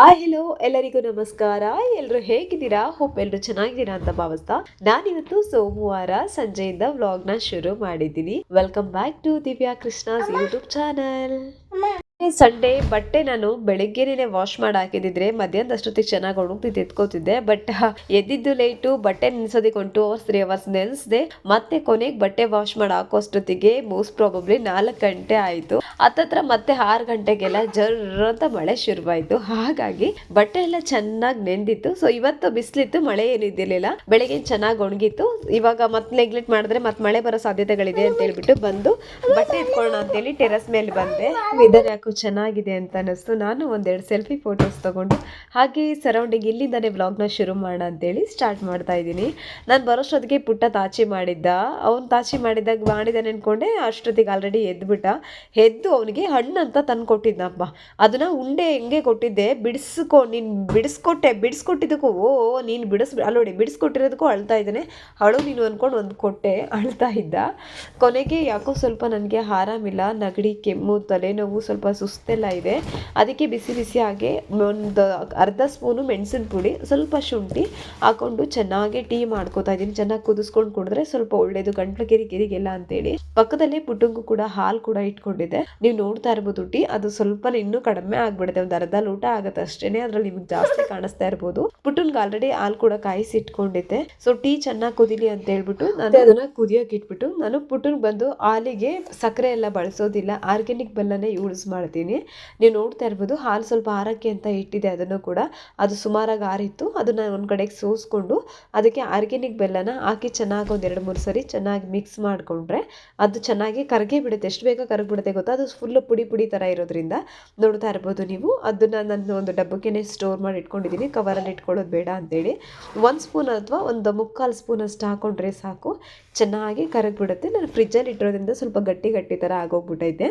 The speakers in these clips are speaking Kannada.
ಆ ಹೆಲೋ ಎಲ್ಲರಿಗೂ ನಮಸ್ಕಾರ. ಎಲ್ಲರೂ ಹೇಗಿದ್ದೀರಾ? ಹೋಪ್ ಎಲ್ಲರೂ ಚೆನ್ನಾಗಿದ್ದೀರಾ ಅಂತ ಭಾವಿಸ್ತಾ. ನಾನಿವತ್ತು ಸೋಮವಾರ ಸಂಜೆಯಿಂದ ವ್ಲಾಗ್ನ ಶುರು ಮಾಡಿದ್ದೀನಿ. Welcome back to Divya Krishna's YouTube channel Sunday ಬಟ್ಟೆ ನಾನು ಬೆಳಿಗ್ಗೆನೇ ವಾಶ್ ಮಾಡಿ ಹಾಕಿದಿದ್ರೆ ಮಧ್ಯಾಹ್ನದ ಅಷ್ಟೊತ್ತಿಗೆ ಚೆನ್ನಾಗಿ ಒಣಗ್ತಿದ್ದು ಎತ್ಕೋತಿದ್ದೆ. ಬಟ್ ಎದ್ದಿದ್ದು ಲೇಟು ಬಟ್ಟೆ ನೆನೆಸೋದಕ್ಕೆ one two hours three hours ನೆನೆಸಿದೆ. ಮತ್ತೆ ಕೊನೆಗೆ ಬಟ್ಟೆ ವಾಶ್ ಮಾಡಿ ಹಾಕೋಷ್ಟೊತ್ತಿಗೆ ಮೋಸ್ಟ್ ಪ್ರಾಬಬ್ಲಿ ನಾಲ್ಕು ಗಂಟೆ ಆಯಿತು. ಹತ್ತತ್ರ ಮತ್ತೆ ಆರು ಗಂಟೆಗೆಲ್ಲ ಜರ್ರ ಅಂತ ಮಳೆ ಶುರುವಾಯಿತು. ಹಾಗಾಗಿ ಬಟ್ಟೆ ಎಲ್ಲ ಚೆನ್ನಾಗಿ ನೆಂದಿತ್ತು. ಸೊ ಇವತ್ತು ಬಿಸಿಲಿತ್ತು, ಮಳೆ ಏನಿದ್ದಿರಲಿಲ್ಲ ಬೆಳಗ್ಗೆ ಚೆನ್ನಾಗಿ ಒಣಗಿತ್ತು. ಇವಾಗ ಮತ್ತೆ ನೆಗ್ಲೆಕ್ಟ್ ಮಾಡಿದ್ರೆ ಮತ್ತೆ ಮಳೆ ಬರೋ ಸಾಧ್ಯತೆಗಳಿದೆ ಅಂತ ಹೇಳ್ಬಿಟ್ಟು ಬಂದು ಬಟ್ಟೆ ಎತ್ಕೊಳ್ಳೋಣ ಅಂತೇಳಿ ಟೆರಸ್ ಮೇಲೆ ಬಂದೆ. ವೆದರ್ ಯಾಕೋ ಚೆನ್ನಾಗಿದೆ ಅಂತ ಅನ್ನಿಸ್ತು. ನಾನು ಒಂದೆರಡು ಸೆಲ್ಫಿ ಫೋಟೋಸ್ ತಗೊಂಡು ಹಾಗೆ ಸರೌಂಡಿಂಗ್ ಇಲ್ಲಿಂದಾನೆ ವ್ಲಾಗ್ನ ಶುರು ಮಾಡೋಣ ಅಂತೇಳಿ ಸ್ಟಾರ್ಟ್ ಮಾಡ್ತಾ ಇದ್ದೀನಿ. ನಾನು ಬರೋಷ್ಟೊತ್ತಿಗೆ ಪುಟ್ಟ ತಾಚಿ ಮಾಡಿದ್ದ. ಅವ್ನು ತಾಚಿ ಮಾಡಿದಾಗ ಮಾಡಿದ್ದಾನೆ ಅಂದ್ಕೊಂಡೆ ಅಷ್ಟೊತ್ತಿಗೆ ಆಲ್ರೆಡಿ ಎದ್ಬಿಟ್ಟ. ಎದ್ದು ಅವನಿಗೆ ಹಣ್ಣು ಅಂತ ತಂದು ಕೊಟ್ಟಿದ್ದಪ್ಪ ಅದನ್ನ ಉಂಡೆ ಹೆಂಗೆ ಕೊಟ್ಟಿದ್ದೆ? ಬಿಡಿಸ್ಕೊ, ನೀನು ಬಿಡಿಸ್ಕೊಟ್ಟೆ, ಬಿಡಿಸ್ಕೊಟ್ಟಿದ್ದಕ್ಕೂ, ಓ, ನೀನು ಬಿಡಿಸ್ ಅಲ್ಲೋಡಿ ನೋಡಿ, ಬಿಡಿಸ್ಕೊಟ್ಟಿರೋದಕ್ಕೂ ಅಳ್ತಾ ಇದ್ದಾನೆ. ಅಳು ನೀನು ಅಂದ್ಕೊಂಡು ಒಂದು ಕೊಟ್ಟೆ, ಅಳ್ತಾ ಇದ್ದ. ಕೊನೆಗೆ ಯಾಕೋ ಸ್ವಲ್ಪ ನನಗೆ ಆರಾಮಿಲ್ಲ. ನಗಡಿ ಕೆಮ್ಮು, ತಲೆನೋವು ಸ್ವಲ್ಪ ಸುಸ್ತೆಲ್ಲ ಇದೆ. ಅದಕ್ಕೆ ಬಿಸಿ ಬಿಸಿ ಹಾಗೆ ಒಂದು ಅರ್ಧ ಸ್ಪೂನು ಮೆಣಸಿನ ಪುಡಿ ಸ್ವಲ್ಪ ಶುಂಠಿ ಹಾಕೊಂಡು ಚೆನ್ನಾಗಿ ಟೀ ಮಾಡ್ಕೋತಾ ಇದ್ದೀನಿ. ಚೆನ್ನಾಗಿ ಕುದಿಸ್ಕೊಂಡು ಕುಡಿದ್ರೆ ಸ್ವಲ್ಪ ಒಳ್ಳೇದು. ಗಂಟ್ಲು ಕಿರಿ ಕಿರಿಗೆಲ್ಲ ಅಂತೇಳಿ. ಪಕ್ಕದಲ್ಲಿ ಪುಟುಂಗು ಕೂಡ ಹಾಲು ಕೂಡ ಇಟ್ಕೊಂಡಿದೆ ನೀವು ನೋಡ್ತಾ ಇರ್ಬೋದು ಟೀ. ಅದು ಸ್ವಲ್ಪ ಇನ್ನೂ ಕಡಿಮೆ ಆಗ್ಬಿಡುತ್ತೆ. ಒಂದು ಅರ್ಧ ಲೋಟ ಆಗುತ್ತೆ ಅಷ್ಟೇ ಅದ್ರಲ್ಲಿ ನಿಮ್ಗೆ ಜಾಸ್ತಿ ಕಾಣಿಸ್ತಾ ಇರ್ಬೋದು. ಪುಟ್ಟನ್ಗೆ ಆಲ್ರೆಡಿ ಹಾಲು ಕೂಡ ಕಾಯಿಸಿ ಇಟ್ಕೊಂಡಿದ್ದೆ. ಸೊ ಟೀ ಚೆನ್ನಾಗಿ ಕುದಿಲಿ ಅಂತ ಹೇಳ್ಬಿಟ್ಟು ನಾನು ಅದನ್ನ ಕುದಿಯೋಕೆ ಇಟ್ಬಿಟ್ಟು ನಾನು ಪುಟ್ಟನ್ಗೆ ಬಂದು ಹಾಲಿಗೆ ಸಕ್ಕರೆ ಎಲ್ಲ ಬಳಸೋದಿಲ್ಲ. ಆರ್ಗ್ಯಾನಿಕ್ ಬೆಲ್ಲನೇ ಯೂಸ್ ಮಾಡ್ತೀನಿ. ನೀವು ನೋಡ್ತಾ ಇರ್ಬೋದು, ಹಾಲು ಸ್ವಲ್ಪ ಆರಕ್ಕೆ ಅಂತ ಇಟ್ಟಿದೆ, ಅದನ್ನು ಕೂಡ. ಅದು ಸುಮಾರಾಗಿ ಆರಿತ್ತು. ಅದನ್ನ ಒಂದು ಕಡೆಗೆ ಸೋಸ್ಕೊಂಡು, ಅದಕ್ಕೆ ಆರ್ಗ್ಯಾನಿಕ್ ಬೆಲ್ಲನ ಹಾಕಿ ಚೆನ್ನಾಗಿ ಒಂದು ಎರಡು ಮೂರು ಸರಿ ಚೆನ್ನಾಗಿ ಮಿಕ್ಸ್ ಮಾಡಿಕೊಂಡ್ರೆ ಅದು ಚೆನ್ನಾಗಿ ಕರಗೇ ಬಿಡುತ್ತೆ. ಎಷ್ಟು ಬೇಗ ಕರಗಿಬಿಡುತ್ತೆ ಗೊತ್ತಾ? ಅದು ಫುಲ್ ಪುಡಿ ಪುಡಿ ಥರ ಇರೋದ್ರಿಂದ. ನೋಡ್ತಾ ಇರ್ಬೋದು ನೀವು. ಅದನ್ನು ನಾನು ಒಂದು ಡಬ್ಬಕ್ಕೆ ಸ್ಟೋರ್ ಮಾಡಿ ಇಟ್ಕೊಂಡಿದ್ದೀನಿ. ಕವರಲ್ಲಿ ಇಟ್ಕೊಳ್ಳೋದು ಬೇಡ ಅಂತೇಳಿ. ಒಂದು ಸ್ಪೂನ್ ಅಥವಾ ಒಂದು ಮುಕ್ಕಾಲು ಸ್ಪೂನ್ ಅಷ್ಟು ಹಾಕೊಂಡ್ರೆ ಸಾಕು. ಚೆನ್ನಾಗಿ ಕರಗಿಬಿಡುತ್ತೆ ನಾನು ಫ್ರಿಜ್ಜಲ್ಲಿ ಇಟ್ಟಿರೋದ್ರಿಂದ ಸ್ವಲ್ಪ ಗಟ್ಟಿ ಗಟ್ಟಿ ಥರ ಆಗೋಗ್ಬಿಟ್ಟೈತೆ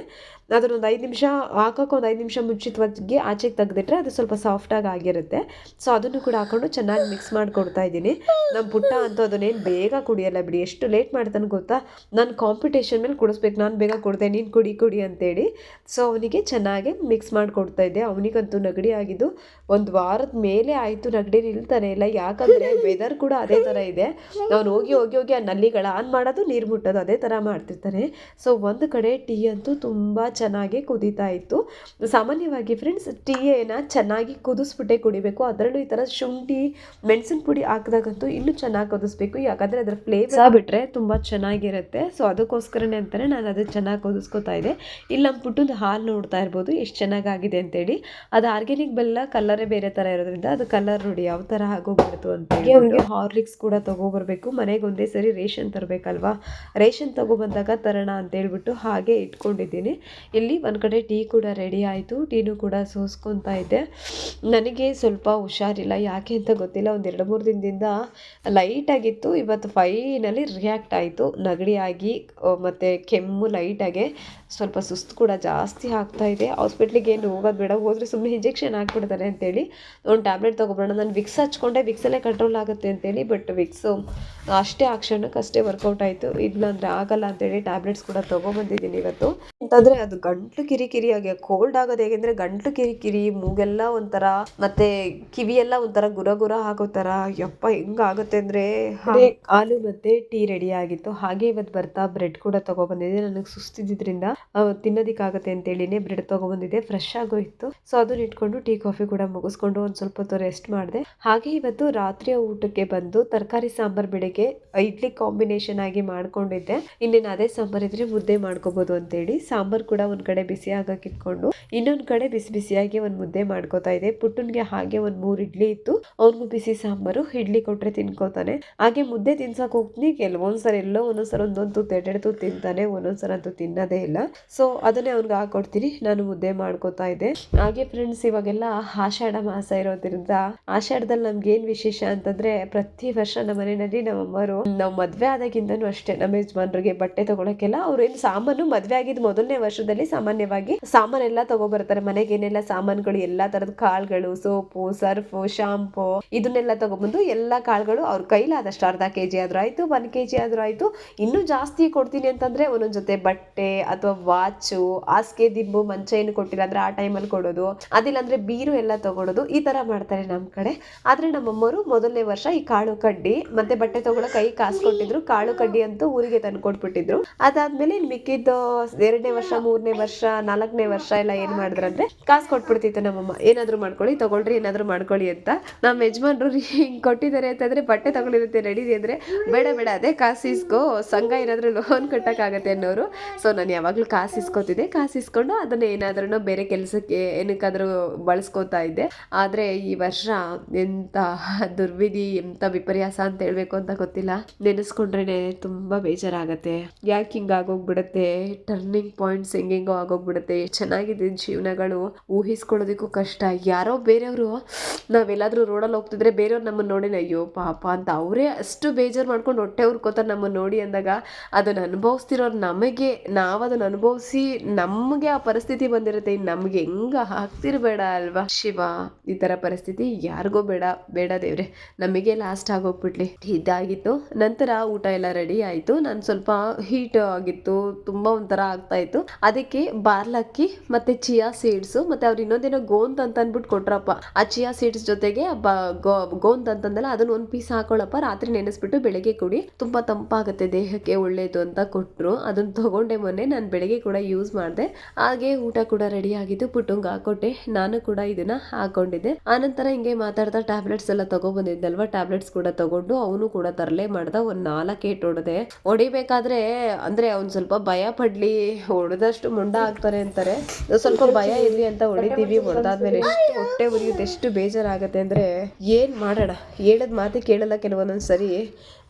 ಅದನ್ನೊಂದು ಐದು ನಿಮಿಷ ಹಾಕೋಕೆ ಒಂದು ಐದು ನಿಮಿಷ ಮುಂಚಿತವಾಗಿ ಆಚೆಗೆ ತೆಗೆದಿಟ್ರೆ ಅದು ಸ್ವಲ್ಪ ಸಾಫ್ಟಾಗಿ ಆಗಿರುತ್ತೆ. ಸೊ ಅದನ್ನು ಕೂಡ ಹಾಕೊಂಡು ಚೆನ್ನಾಗಿ ಮಿಕ್ಸ್ ಮಾಡಿಕೊಡ್ತಾ ಇದ್ದೀನಿ. ನಮ್ಮ ಪುಟ್ಟ ಅಂತೂ ಅದನ್ನೇನು ಬೇಗ ಕುಡಿಯಲ್ಲ ಬಿಡಿ. ಎಷ್ಟು ಲೇಟ್ ಮಾಡ್ತಾನೆ ಗೊತ್ತಾ? ನಾನು ಕಾಂಪಿಟೇಷನ್ ಮೇಲೆ ಕುಡಿಸ್ಬೇಕು. ನಾನು ಬೇಗ ಕೊಡ್ತೆ ನೀನು ಕುಡಿ ಕುಡಿ ಅಂತೇಳಿ. ಸೊ ಅವನಿಗೆ ಚೆನ್ನಾಗಿ ಮಿಕ್ಸ್ ಮಾಡಿಕೊಡ್ತಾ ಇದ್ದೆ. ಅವನಿಗಂತೂ ನೆಗಡಿ ಆಗಿದ್ದು ಒಂದು ವಾರದ ಮೇಲೆ ಆಯಿತು. ನಗಡಿ ನಿಲ್ತಾನೆ ಇಲ್ಲ. ಯಾಕಂದರೆ ವೆದರ್ ಕೂಡ ಅದೇ ಥರ ಇದೆ. ಅವನು ಹೋಗಿ ಹೋಗಿ ಹೋಗಿ ಆ ನಲ್ಲಿಗಳ, ಆನ್ ಮಾಡೋದು ನೀರು ಮುಟ್ಟೋದು ಅದೇ ಥರ ಮಾಡ್ತಿರ್ತಾನೆ. ಸೊ ಒಂದು ಕಡೆ ಟೀ ಅಂತೂ ತುಂಬ ಚೆನ್ನಾಗಿ ಕುದೀತಾ ಇತ್ತು. ಸಾಮಾನ್ಯವಾಗಿ ಫ್ರೆಂಡ್ಸ್ ಟೀಯೇನ ಚೆನ್ನಾಗಿ ಕುದಿಸ್ಬಿಟ್ಟೆ ಕುಡಿಬೇಕು. ಅದರಲ್ಲೂ ಈ ಥರ ಶುಂಠಿ ಮೆಣಸಿನ ಪುಡಿ ಹಾಕಿದಾಗಂತೂ ಇನ್ನೂ ಚೆನ್ನಾಗಿ ಕುದಿಸ್ಬೇಕು. ಯಾಕಂದರೆ ಅದರ ಫ್ಲೇವರ್ ಬಿಟ್ಟರೆ ತುಂಬ ಚೆನ್ನಾಗಿರುತ್ತೆ. ಸೊ ಅದಕ್ಕೋಸ್ಕರನೇ ಅಂತಾನೆ ನಾನು ಅದು ಚೆನ್ನಾಗಿ ಕುದಿಸ್ಕೊತಾ ಇದ್ದೆ. ಇಲ್ಲಿ ನಮ್ಮ ಪುಟ್ಟದ ಹಾಲು ನೋಡ್ತಾ ಇರ್ಬೋದು ಎಷ್ಟು ಚೆನ್ನಾಗಾಗಿದೆ ಅಂತೇಳಿ. ಅದು ಆರ್ಗ್ಯಾನಿಕ್ ಬೆಲ್ಲ ಕಲರೇ ಬೇರೆ ಥರ ಇರೋದ್ರಿಂದ ಅದು ಕಲರ್ ನೋಡಿ ಯಾವ ಥರ ಆಗೋಗ್ಬಿಡ್ತು ಅಂತ ಒಂದು ಹಾರ್ಲಿಕ್ಸ್ ಕೂಡ ತಗೋಬರ್ಬೇಕು. ಮನೆಗೆ ಒಂದೇ ಸರಿ ರೇಷನ್ ತರಬೇಕಲ್ವಾ? ರೇಷನ್ ತಗೊಬಂದಾಗ ತರೋಣ ಅಂತ ಹೇಳ್ಬಿಟ್ಟು ಹಾಗೆ ಇಟ್ಕೊಂಡಿದ್ದೀನಿ. ಇಲ್ಲಿ ಒಂದು ಕಡೆ ಟೀ ಕೂಡ ರೆಡಿ ಆಯಿತು. ಟೀನು ಕೂಡ ಸೋಸ್ಕೊತಾ ಇದ್ದೆ. ನನಗೆ ಸ್ವಲ್ಪ ಹುಷಾರಿಲ್ಲ. ಯಾಕೆ ಅಂತ ಗೊತ್ತಿಲ್ಲ. ಒಂದು ಎರಡು ಮೂರು ದಿನದಿಂದ ಲೈಟಾಗಿತ್ತು ಇವತ್ತು ಫೈನಲಿ ರಿಯಾಕ್ಟ್ ಆಯಿತು. ನೆಗಡಿ ಆಗಿ, ಮತ್ತು ಕೆಮ್ಮು ಲೈಟಾಗೆ ಸ್ವಲ್ಪ ಸುಸ್ತು ಕೂಡ ಜಾಸ್ತಿ ಆಗ್ತಾ ಇದೆ. ಹಾಸ್ಪಿಟ್ಲಿಗೆ ಏನು ಹೋಗೋದು ಬೇಡ. ಹೋದರೆ ಸುಮ್ಮನೆ ಇಂಜೆಕ್ಷನ್ ಹಾಕ್ಬಿಡ್ತಾರೆ ಅಂತೇಳಿ ಒಂದು ಟ್ಯಾಬ್ಲೆಟ್ ತೊಗೊಬೋಣ ನಾನು ವಿಕ್ಸ್ ಹಚ್ಕೊಂಡೆ. ವಿಕ್ಸಲ್ಲೇ ಕಂಟ್ರೋಲ್ ಆಗುತ್ತೆ ಅಂತೇಳಿ ಬಟ್ ವಿಕ್ಸು ಅಷ್ಟೇ ಆ ಕ್ಷಣಕ್ಕೆ ಅಷ್ಟೇ ವರ್ಕೌಟ್ ಆಯಿತು. ಇಲ್ಲಾಂದರೆ ಆಗಲ್ಲ ಅಂತೇಳಿ ಟ್ಯಾಬ್ಲೆಟ್ಸ್ ಕೂಡ ತೊಗೊಬಂದಿದ್ದೀನಿ ಇವತ್ತು. ಅಂತಂದರೆ ಅದು ಗಂಟ್ಲು ಕಿರಿಕಿರಿ ಆಗಿ ಕೋಲ್ಡ್ ಆಗೋದು ಹೇಗೆಂದರೆ ಗಂಟ್ಲು ಕಿರಿಕಿರಿ ಕಿರಿ ಮೂಗೆಲ್ಲ ಒಂಥರ, ಮತ್ತೆ ಕಿವಿಯೆಲ್ಲ ಒಂಥರ ಗುರ ಗುರ ಆಗೋ ಥರ ಯಪ್ಪ, ಹೆಂಗಾಗುತ್ತೆ ಅಂದರೆ? ಹಾಲು ಮತ್ತು ಟೀ ರೆಡಿ ಆಗಿತ್ತು. ಹಾಗೆ ಇವತ್ತು ಬರ್ತಾ ಬ್ರೆಡ್ ಕೂಡ ತೊಗೊಬಂದಿದ್ದೆ ನನಗೆ ಸುಸ್ತಿದ್ದಿದ್ರಿಂದ. ತಿನ್ನೋದಕ್ಕಾಗತ್ತೆ ಅಂತೇಳಿನೇ ಬ್ರೆಡ್ ತೊಗೊಬಂದಿದ್ದೆ ಫ್ರೆಶ್ ಆಗೋಯಿತ್ತು ಸೊ ಅದನ್ನ ಇಟ್ಕೊಂಡು ಟೀ, ಕಾಫಿ ಕೂಡ ಮುಗಿಸ್ಕೊಂಡು ಒಂದು ಸ್ವಲ್ಪ ಹೊತ್ತು ರೆಸ್ಟ್ ಮಾಡಿದೆ. ಹಾಗೆ ಇವತ್ತು ರಾತ್ರಿಯ ಊಟಕ್ಕೆ ಬಂದು ತರಕಾರಿ, ಸಾಂಬಾರ್ ಬೆಳಿಗ್ಗೆ ಇಡ್ಲಿ ಕಾಂಬಿನೇಷನ್ ಆಗಿ ಮಾಡ್ಕೊಂಡಿದ್ದೆ. ಇನ್ನೇನು ಅದೇ ಸಾಂಬಾರ್ ಇದ್ರೆ ಮುದ್ದೆ ಮಾಡ್ಕೋಬೋದು ಅಂತೇಳಿ. ಸಾಂಬಾರ್ ಕೂಡ ಒಂದ್ ಕಡೆ ಬಿಸಿ ಆಗಕ್ಕೆ ಇಟ್ಕೊಂಡು ಇನ್ನೊಂದು ಕಡೆ ಬಿಸಿ ಬಿಸಿಯಾಗಿ ಒಂದು ಮುದ್ದೆ ಮಾಡ್ಕೋತಾ ಇದೆ ಪುಟ್ಟನ್ಗೆ ಹಾಗೆ ಒಂದು ಮೂರು ಇಡ್ಲಿ ಇತ್ತು. ಅವ್ನಿಗೂ ಬಿಸಿ ಸಾಂಬಾರು, ಇಡ್ಲಿ ಕೊಟ್ರೆ ತಿನ್ಕೋತಾನೆ. ಹಾಗೆ ಮುದ್ದೆ ತಿನ್ಸಕ್ ಹೋಗ್ತೀನಿ. ಕೆಲವೊಂದ್ಸಲ ಎಲ್ಲೋ ಒಂದೊಂದ್ಸಲ ಒಂದೊಂದು ತುತ್ತು ತಿಂತಾನೆ ಒಂದೊಂದ್ಸಲ ಅಂತೂ ತಿನ್ನೋದೇ ಇಲ್ಲ. ಸೊ ಅದನ್ನೇ ಅವ್ನಿಗೆ ಹಾಕೊಡ್ತೀನಿ. ನಾನು ಮುದ್ದೆ ಮಾಡ್ಕೋತಾ ಇದ್ದೆ. ಹಾಗೆ ಫ್ರೆಂಡ್ಸ್ ಇವಾಗೆಲ್ಲ ಆಷಾಢ ಮಾಸ ಇರೋದ್ರಿಂದ ಆಷಾಢದಲ್ಲಿ ನಮ್ಗೆ ಏನ್ ವಿಶೇಷ ಅಂತಂದ್ರೆ ಪ್ರತಿ ವರ್ಷ ನಮ್ಮ ಮನೆಯಲ್ಲಿ ನಮ್ಮ ಅಮ್ಮರು ನಾವು ಮದ್ವೆ ಆದಾಗಿಂದನೂ ಅಷ್ಟೇ ನಮ್ಮ ಯಜಮಾನ್ರಿಗೆ ಬಟ್ಟೆ ತಗೊಳಕ್ಕೆಲ್ಲ ಅವ್ರು ಏನು ಸಾಮಾನು ಮದ್ವೆ ಆಗಿದ್ ಮೊದಲನೇ ವರ್ಷದಲ್ಲಿ ಸಾಮಾನ್ಯವಾಗಿ ಸಾಮಾನೆಲ್ಲ ತಗೊಬರ್ತಾರೆ. ಮನೆಗೆ ಏನೆಲ್ಲ ಸಾಮಾನುಗಳು, ಎಲ್ಲಾ ತರದ ಕಾಳುಗಳು, ಸೋಪು, ಸರ್ಫು, ಶಾಂಪು ಇದನ್ನೆಲ್ಲ ತಗೊಬಂದು ಎಲ್ಲಾ ಕಾಳುಗಳು ಅವ್ರ ಕೈಲಾದಷ್ಟು ಅರ್ಧ ಕೆಜಿ ಆದ್ರೂ ಆಯ್ತು ಒನ್ ಕೆಜಿ ಆದ್ರೂ ಆಯ್ತು. ಇನ್ನೂ ಜಾಸ್ತಿ ಕೊಡ್ತೀನಿ ಅಂತಂದ್ರೆ ಒಂದೊಂದ್ ಜೊತೆ ಬಟ್ಟೆ ಅಥವಾ ವಾಚು, ಹಾಸಿಗೆ ದಿಂಬು ಮಂಚ ಏನು ಕೊಟ್ಟಿಲ್ಲ ಅಂದ್ರೆ ಆ ಟೈಮಲ್ಲಿ ಕೊಡೋದು. ಅದಿಲ್ಲ ಅಂದ್ರೆ ಬೀರು ಎಲ್ಲ ತಗೊಳೋದು. ಈ ತರ ಮಾಡ್ತಾರೆ ನಮ್ಮ ಕಡೆ. ಆದ್ರೆ ನಮ್ಮಮ್ಮರು ಮೊದಲನೇ ವರ್ಷ ಈ ಕಾಳು ಕಡ್ಡಿ, ಮತ್ತೆ ಬಟ್ಟೆ ತಗೊಳ್ಳೋ ಕೈ ಕಾಸು ಕೊಟ್ಟಿದ್ರು. ಕಾಳು ಕಡ್ಡಿ ಅಂತೂ ಊರಿಗೆ ತಂದು ಕೊಟ್ಬಿಟ್ಟಿದ್ರು. ಅದಾದ್ಮೇಲೆ ಮಿಕ್ಕಿದ್ದು ಎರಡನೇ ವರ್ಷ, ಮೂರನೇ ವರ್ಷ, ನಾಲ್ಕನೇ ವರ್ಷ ಎಲ್ಲ ಏನ್ ಮಾಡಿದ್ರಂದ್ರೆ ಕಾಸು ಕೊಟ್ಬಿಡ್ತಿತ್ತು ನಮ್ಮಮ್ಮ. ಏನಾದರೂ ಮಾಡ್ಕೊಳ್ಳಿ, ತಗೊಳ್ರಿ, ಏನಾದರೂ ಮಾಡ್ಕೊಳ್ಳಿ ಅಂತ. ನಮ್ಮ ಯಜಮಾನ್ರು ಹಿಂಗ್ ಕೊಟ್ಟಿದ್ದಾರೆ ಅಂತಂದ್ರೆ ಬಟ್ಟೆ ತಗೊಳಿರುತ್ತೆ ರೆಡಿ ಅಂದ್ರೆ ಬೇಡ ಬೇಡ, ಅದೇ ಕಾಸು ಇಸ್ಕೋ ಸಂಘ ಏನಾದ್ರು ಲೋನ್ ಕಟ್ಟೋಕ್ಕಾಗತ್ತೆ ಅನ್ನೋರು. ಸೊ ನಾನು ಯಾವಾಗಲೂ ಕಾಸು ಇಸ್ಕೊತಿದ್ದೆ ಕಾಸು ಇಸ್ಕೊಂಡು ಅದನ್ನ ಏನಾದ್ರೂ ಬೇರೆ ಕೆಲಸಕ್ಕೆ ಏನಕ್ಕಾದ್ರೂ ಬಳಸ್ಕೊತಾ ಇದ್ದೆ. ಆದ್ರೆ ಈ ವರ್ಷ ಎಂತ ದುರ್ವಿಧಿ, ಎಂತ ವಿಪರ್ಯಾಸ ಅಂತ ಹೇಳ್ಬೇಕು ಅಂತ ಗೊತ್ತಿಲ್ಲ. ನೆನೆಸ್ಕೊಂಡ್ರೇನೆ ತುಂಬಾ ಬೇಜಾರಾಗತ್ತೆ. ಯಾಕೆ ಹಿಂಗ ಆಗೋಗ್ಬಿಡತ್ತೆ? Turning points ಹೆಂಗೆಂಗೋ ಆಗೋಗ್ಬಿಡುತ್ತೆ. ಚೆನ್ನಾಗಿದೆ ಜೀವನಗಳು. ಊಹಿಸ್ಕೊಳ್ಳೋದಕ್ಕೂ ಕಷ್ಟ. ಯಾರೋ ಬೇರೆಯವರು, ನಾವೆಲ್ಲಾದರೂ ರೋಡಲ್ಲಿ ಹೋಗ್ತಿದ್ರೆ ಬೇರೆಯವ್ರು ನಮ್ಮನ್ನ ನೋಡಿ ಅಯ್ಯೋ ಪಾಪ ಅಂತ ಅವರೇ ಅಷ್ಟು ಬೇಜಾರು ಮಾಡ್ಕೊಂಡು ಹೊಟ್ಟೆ ಉರ್ಕೋತಾರೆ ನಮ್ಮನ್ನ ನೋಡಿ ಅಂದಾಗ ಅದನ್ನು ಅನುಭವಿಸ್ತಿರೋರು ನಮಗೆ ನಾವು ಅನುಭವಿಸಿ ನಮಗೆ ಆ ಪರಿಸ್ಥಿತಿ ಬಂದಿರುತ್ತೆ ನಮ್ಗೆ ಹೆಂಗ ಆಗ್ತಿರ್ಬೇಡ ಅಲ್ವಾ? ಶಿವ, ಈ ತರ ಪರಿಸ್ಥಿತಿ ಯಾರಿಗೂ ಬೇಡ ಬೇಡ ದೇವ್ರೆ. ನಮಗೆ ಲಾಸ್ಟ್ ಆಗೋಗ್ಬಿಡ್ಲಿ. ಇದಾಗಿತ್ತು. ನಂತರ ಊಟ ಎಲ್ಲ ರೆಡಿ ಆಯಿತು. ನಾನು ಸ್ವಲ್ಪ ಹೀಟ್ ಆಗಿತ್ತು, ತುಂಬಾ ಒಂಥರ ಆಗ್ತಾ ಇತ್ತು. ಅದಕ್ಕೆ ಬಾರ್ಲಕ್ಕಿ ಮತ್ತೆ ಚಿಯಾ ಸೀಡ್ಸ್ ಮತ್ತೆ ಅವ್ರು ಇನ್ನೊಂದೇನೋ ಗೋಂತ್ ಅಂತ ಅಂದ್ಬಿಟ್ಟು ಕೊಟ್ರಪ್ಪ. ಆ ಚಿಯಾ ಸೀಡ್ಸ್ ಜೊತೆಗೆ ಗೋಂತ್ ಅಂತಂದಲ್ಲ, ಅದನ್ನ ಒಂದು ಪೀಸ್ ಹಾಕೊಳ್ಳಪ್ಪ ರಾತ್ರಿ ನೆನೆಸ್ಬಿಟ್ಟು ಬೆಳಗ್ಗೆ ಕುಡಿ. ತುಂಬಾ ತಂಪಾಗುತ್ತೆ ದೇಹಕ್ಕೆ ಒಳ್ಳೇದು ಅಂತ ಕೊಟ್ರು. ಅದನ್ನ ತಗೊಂಡೆ ಮೊನ್ನೆ ನಾನು ಬೆಳಗ್ಗೆ ಕೂಡ ಯೂಸ್ ಮಾಡಿದೆ. ಹಾಗೆ ಊಟ ಕೂಡ ರೆಡಿ ಆಗಿದ್ದು ಪುಟ್ಟಂಗೆ ಹಾಕೊಟ್ಟೆ. ನಾನು ಕೂಡ ಇದನ್ನ ಹಾಕೊಂಡಿದ್ದೆ. ಆನಂತರ ಹಿಂಗೆ ಮಾತಾಡ್ತಾ ಟ್ಯಾಬ್ಲೆಟ್ಸ್ ಎಲ್ಲ ತಗೊಬಂದಿದ್ದಲ್ವಾ ಟ್ಯಾಬ್ಲೆಟ್ಸ್ ಕೂಡ ತಗೊಂಡು ಅವನು ಕೂಡ ತರಲೆ ಮಾಡ್ದ. ಒಂದು ನಾಲ್ಕು ಏಟ್ ಹೊಡೆದೆ. ಹೊಡಿಬೇಕಾದ್ರೆ ಅಂದ್ರೆ ಅವ್ನ್ ಸ್ವಲ್ಪ ಭಯ ಪಡ್ಲಿ. ಹೊಡೆದಷ್ಟು ಮುಂಡ ಆಗ್ತಾರೆ ಅಂತಾರೆ. ಸ್ವಲ್ಪ ಭಯ ಇರ್ಲಿ ಅಂತ ಹೊಡಿತೀವಿ. ಹೊಡೆದಾದ್ಮೇಲೆ ಎಷ್ಟು ಹೊಟ್ಟೆ ಉರಿಯುತ್ತೆ, ಎಷ್ಟು ಬೇಜಾರಾಗತ್ತೆ ಅಂದ್ರೆ ಏನ್ ಮಾಡೋಣ? ಹೇಳದ್ ಮಾತು ಕೇಳಲ್ಲ ಕೆಲವೊಂದೊಂದ್ ಸರಿ.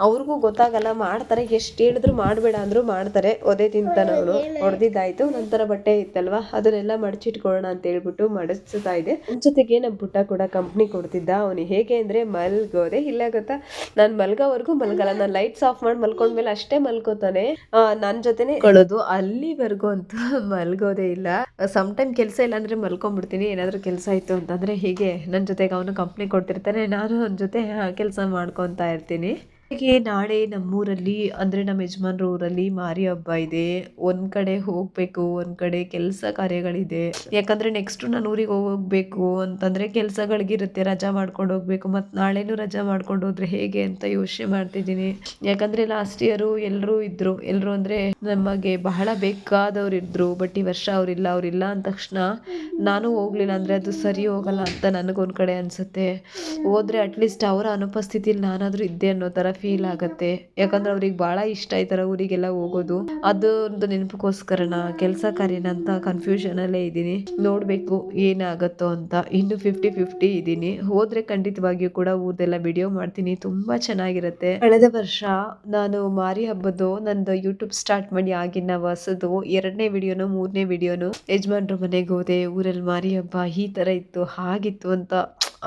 ಅವ್ರಿಗೂ ಗೊತ್ತಾಗಲ್ಲ. ಮಾಡ್ತಾರೆ. ಎಷ್ಟು ಹೇಳಿದ್ರು ಮಾಡಬೇಡ ಅಂದ್ರು ಮಾಡ್ತಾರೆ. ಒದೆ ತಿಂತಾನ ಅವನು ಹೊಡೆದಿದ್ದಾಯ್ತು ನಂತರ ಬಟ್ಟೆ ಇತ್ತಲ್ವಾ? ಅದನ್ನೆಲ್ಲ ಮಡಚಿಟ್ಕೊಳ್ಳೋಣ ಅಂತ ಹೇಳ್ಬಿಟ್ಟು ಮಡಚ್ತಾ ಇದೆ ಜೊತೆಗೆ ನಮ್ಮ ಪುಟ್ಟ ಕೂಡ ಕಂಪ್ನಿ ಕೊಡ್ತಿದ್ದ. ಅವನು ಹೇಗೆ ಅಂದ್ರೆ ಮಲ್ಗೋದೆ. ಇಲ್ಲ ಗೊತ್ತಾ? ನಾನು ಮಲ್ಗೋವರೆಗೂ ಮಲ್ಗಲ್ಲ. ನಾನು ಲೈಟ್ಸ್ ಆಫ್ ಮಾಡಿ ಮಲ್ಕೊಂಡ್ಮೇಲೆ ಅಷ್ಟೇ ಮಲ್ಕೋತಾನೆ. ನನ್ನ ಜೊತೆನೆ ಕೊಳ್ಳೋದು ಅಲ್ಲಿವರೆಗೂ ಅಂತ ಮಲ್ಗೋದೇ ಇಲ್ಲ. ಸಮ್ ಟೈಮ್ ಕೆಲಸ ಇಲ್ಲ ಅಂದ್ರೆ ಮಲ್ಕೊಂಡ್ಬಿಡ್ತೀನಿ. ಏನಾದರೂ ಕೆಲಸ ಇತ್ತು ಅಂತಂದ್ರೆ ಹೀಗೆ ನನ್ನ ಜೊತೆಗೆ ಅವನು ಕಂಪ್ನಿ ಕೊಟ್ಟಿರ್ತಾನೆ ನಾನು ಅವನ ಜೊತೆ ಕೆಲಸ ಮಾಡ್ಕೊತಾ ಇರ್ತೀನಿ. ಹೀಗೆ ನಾಳೆ ನಮ್ಮೂರಲ್ಲಿ, ಅಂದರೆ ನಮ್ಮ ಯಜಮಾನ್ರ ಊರಲ್ಲಿ ಮಾರಿ ಹಬ್ಬ ಇದೆ. ಒಂದು ಕಡೆ ಹೋಗಬೇಕು, ಒಂದು ಕಡೆ ಕೆಲಸ ಕಾರ್ಯಗಳಿದೆ. ಯಾಕಂದ್ರೆ ನೆಕ್ಸ್ಟ್ ನಾನು ಊರಿಗೆ ಹೋಗ್ಬೇಕು ಅಂತಂದ್ರೆ ಕೆಲಸಗಳಿಗಿರುತ್ತೆ, ರಜಾ ಮಾಡ್ಕೊಂಡು ಹೋಗ್ಬೇಕು. ಮತ್ತು ನಾಳೆನೂ ರಜಾ ಮಾಡ್ಕೊಂಡು ಹೋದ್ರೆ ಹೇಗೆ ಅಂತ ಯೋಚನೆ ಮಾಡ್ತಿದ್ದೀನಿ. ಯಾಕಂದ್ರೆ ಲಾಸ್ಟ್ ಇಯರು ಎಲ್ಲರೂ ಇದ್ದರು ಎಲ್ಲರೂ ಅಂದ್ರೆ ನಮಗೆ ಬಹಳ ಬೇಕಾದವ್ರು ಇದ್ದರು ಬಟ್ ಈ ವರ್ಷ ಅವರಿಲ್ಲ ಅವರಿಲ್ಲ ಅಂದ ತಕ್ಷಣ ನಾನು ಹೋಗಲಿಲ್ಲ ಅಂದರೆ ಅದು ಸರಿ ಹೋಗಲ್ಲ ಅಂತ ನನಗೊಂದು ಕಡೆ ಅನಿಸುತ್ತೆ. ಹೋದರೆ ಅಟ್ಲೀಸ್ಟ್ ಅವರ ಅನುಪಸ್ಥಿತಿಲಿ ನಾನಾದರೂ ಇದ್ದೆ ಅನ್ನೋ ತರ ಫೀಲ್ ಆಗುತ್ತೆ. ಯಾಕಂದ್ರೆ ಅವ್ರಿಗೆ ಭಾಳ ಇಷ್ಟ ಈ ಥರ ಊರಿಗೆಲ್ಲ ಹೋಗೋದು. ಅದೊಂದು ನೆನಪಕ್ಕೋಸ್ಕರನ ಕೆಲಸ ಕಾರ್ಯನ ಅಂತ ಕನ್ಫ್ಯೂಷನಲ್ಲೇ ಇದ್ದೀನಿ. ನೋಡಬೇಕು ಏನಾಗುತ್ತೋ ಅಂತ. ಇನ್ನು ಫಿಫ್ಟಿ ಫಿಫ್ಟಿ ಇದ್ದೀನಿ. ಹೋದ್ರೆ ಖಂಡಿತವಾಗಿಯೂ ಕೂಡ ಊರ್ದೆಲ್ಲ ವಿಡಿಯೋ ಮಾಡ್ತೀನಿ. ತುಂಬ ಚೆನ್ನಾಗಿರುತ್ತೆ. ಕಳೆದ ವರ್ಷ ನಾನು ಮಾರಿ ಹಬ್ಬದ್ದು ನಂದು ಯೂಟ್ಯೂಬ್ ಸ್ಟಾರ್ಟ್ ಮಾಡಿ ಆಗಿನ ಹೊಸದು. ಎರಡನೇ ವಿಡಿಯೋನು ಮೂರನೇ ವಿಡಿಯೋನು ಯಜಮಾನ್ರ ಮನೆಗೆ ಹೋದೆ. ಊರಲ್ಲಿ ಮಾರಿ ಹಬ್ಬ ಈ ಥರ ಇತ್ತು, ಹಾಗಿತ್ತು ಅಂತ.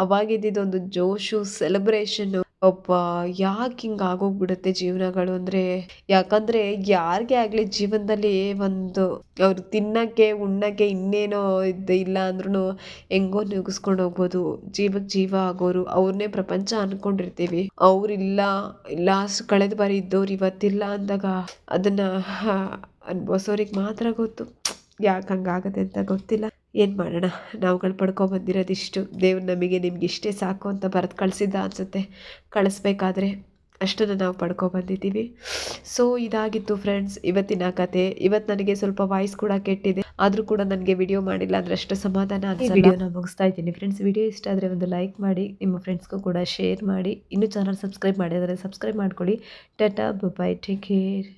ಅವಾಗಿದ್ದಿದ್ದು ಒಂದು ಜೋಶು ಸೆಲೆಬ್ರೇಷನ್ ಅಪ್ಪ ಯಾಕೆ ಹಿಂಗೆ ಆಗೋಗ್ಬಿಡುತ್ತೆ ಜೀವನಗಳು ಅಂದರೆ? ಯಾಕಂದರೆ ಯಾರಿಗೆ ಆಗಲಿ ಜೀವನದಲ್ಲಿ ಒಂದು ಅವ್ರು ತಿನ್ನಕ್ಕೆ, ಉಣ್ಣಕ್ಕೆ ಇನ್ನೇನೋ ಇದು ಇಲ್ಲ ಅಂದ್ರೂ ಹೆಂಗೋ ನುಗ್ಗಿಸ್ಕೊಂಡು ಹೋಗ್ಬೋದು. ಜೀವಕ್ಕೆ ಜೀವ ಆಗೋರು. ಅವ್ರನ್ನೇ ಪ್ರಪಂಚ ಅಂದ್ಕೊಂಡಿರ್ತೀವಿ ಅವರಿಲ್ಲ ಲಾಸ್ಟ್ ಕಳೆದ ಬಾರಿ ಇದ್ದವ್ರು ಇವತ್ತಿಲ್ಲ ಅಂದಾಗ ಅದನ್ನು ಅನುಭವಿಸೋರಿಗೆ ಮಾತ್ರ ಗೊತ್ತು. ಯಾಕೆ ಹಂಗಾಗತ್ತೆ ಅಂತ ಗೊತ್ತಿಲ್ಲ. ಏನು ಮಾಡೋಣ? ನಾವುಗಳು ಪಡ್ಕೊಬಂದಿರೋದಿಷ್ಟು ದೇವ್ರು ನಮಗೆ ನಿಮ್ಗೆ ಇಷ್ಟೇ ಸಾಕು ಅಂತ ಬರೆದು ಕಳಿಸಿದ್ದ ಅನಿಸುತ್ತೆ. ಕಳಿಸ್ಬೇಕಾದ್ರೆ ಅಷ್ಟನ್ನು ನಾವು ಪಡ್ಕೊಬಂದಿದ್ದೀವಿ ಸೊ ಇದಾಗಿತ್ತು ಫ್ರೆಂಡ್ಸ್ ಇವತ್ತಿನ ಕತೆ. ಇವತ್ತು ನನಗೆ ಸ್ವಲ್ಪ ವಾಯ್ಸ್ ಕೂಡ ಕೆಟ್ಟಿದೆ. ಆದರೂ ಕೂಡ ನನಗೆ ವಿಡಿಯೋ ಮಾಡಿಲ್ಲ ಅಂದರೆ ಅಷ್ಟು ಸಮಾಧಾನ ಅನ್ಸಲ್ಲ. ವಿಡಿಯೋನ ಮುಗಿಸ್ತಾ ಇದ್ದೀನಿ. ಫ್ರೆಂಡ್ಸ್ ವಿಡಿಯೋ ಇಷ್ಟ ಆದರೆ ಒಂದು ಲೈಕ್ ಮಾಡಿ ನಿಮ್ಮ ಫ್ರೆಂಡ್ಸ್ಗೂ ಕೂಡ ಶೇರ್ ಮಾಡಿ. ಇನ್ನೂ ಚಾನಲ್ ಸಬ್ಸ್ಕ್ರೈಬ್ ಮಾಡಿದರೆ ಸಬ್ಸ್ಕ್ರೈಬ್ ಮಾಡ್ಕೊಳ್ಳಿ. Tata bye take care